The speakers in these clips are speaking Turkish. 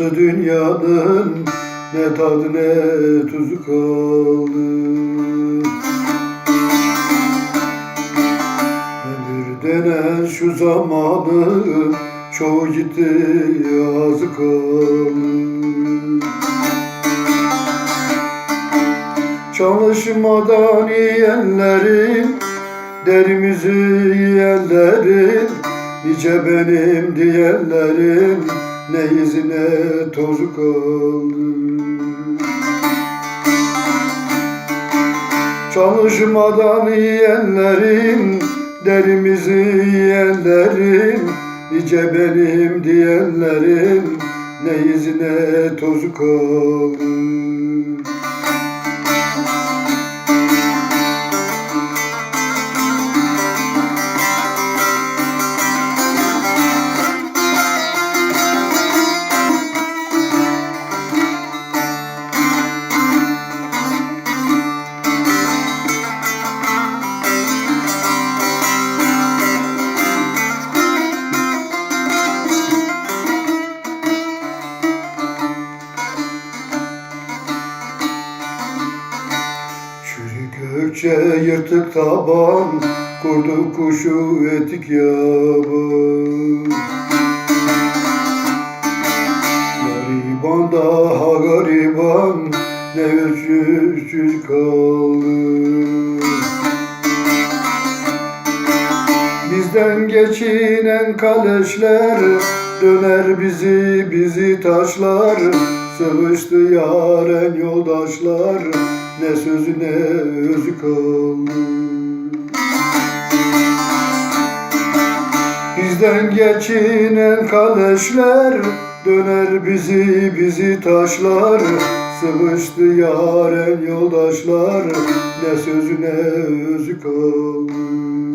tatlısı dünyanın ne tadı ne tuzu kaldı? Ömür denen şu zamanı çoğu gitti azı kaldı. Çalışmadan yiyenlerin Derimizi yiyenlerin Nice benim diyenlerin Ne izine tozu kaldı? Çalışmadan yiyenlerin Derimizi yiyenlerin Nice benim diyenlerin Ne izine tozu kaldı gökçe yırtık taban Kurdu kuşu etik yaban Gariban daha gariban Ne ölçüsüz kaldı Bizden geçinen kaleşler Döner bizi bizi taşlar. Sıvıştı yaren yoldaşlar Ne sözü ne özü kaldı Bizden geçinen kaleşler Döner bizi bizi taşlar. Sıvıştı yaren yoldaşlar Ne sözü ne özü kaldı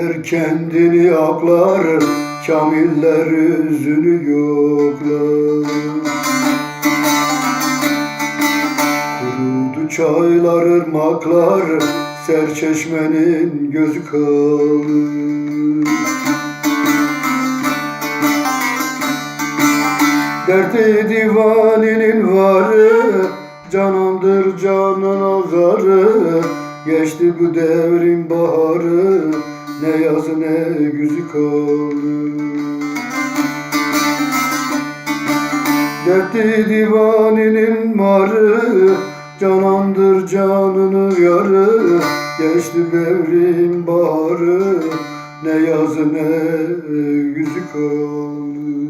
Cahiller kendini aklar, kamiller üzünü yoklar. Kurudu çaylar, ırmaklar, serçeşmenin gözü kaldı. Derdi divaninin varı, canandır canın azarı. Geçti bu devrin baharı, ne yazı ne güzü kaldı. Dertli divaninin marı, canandır canını yarı. Geçti devrin baharı, ne yazı ne yüzü kaldı.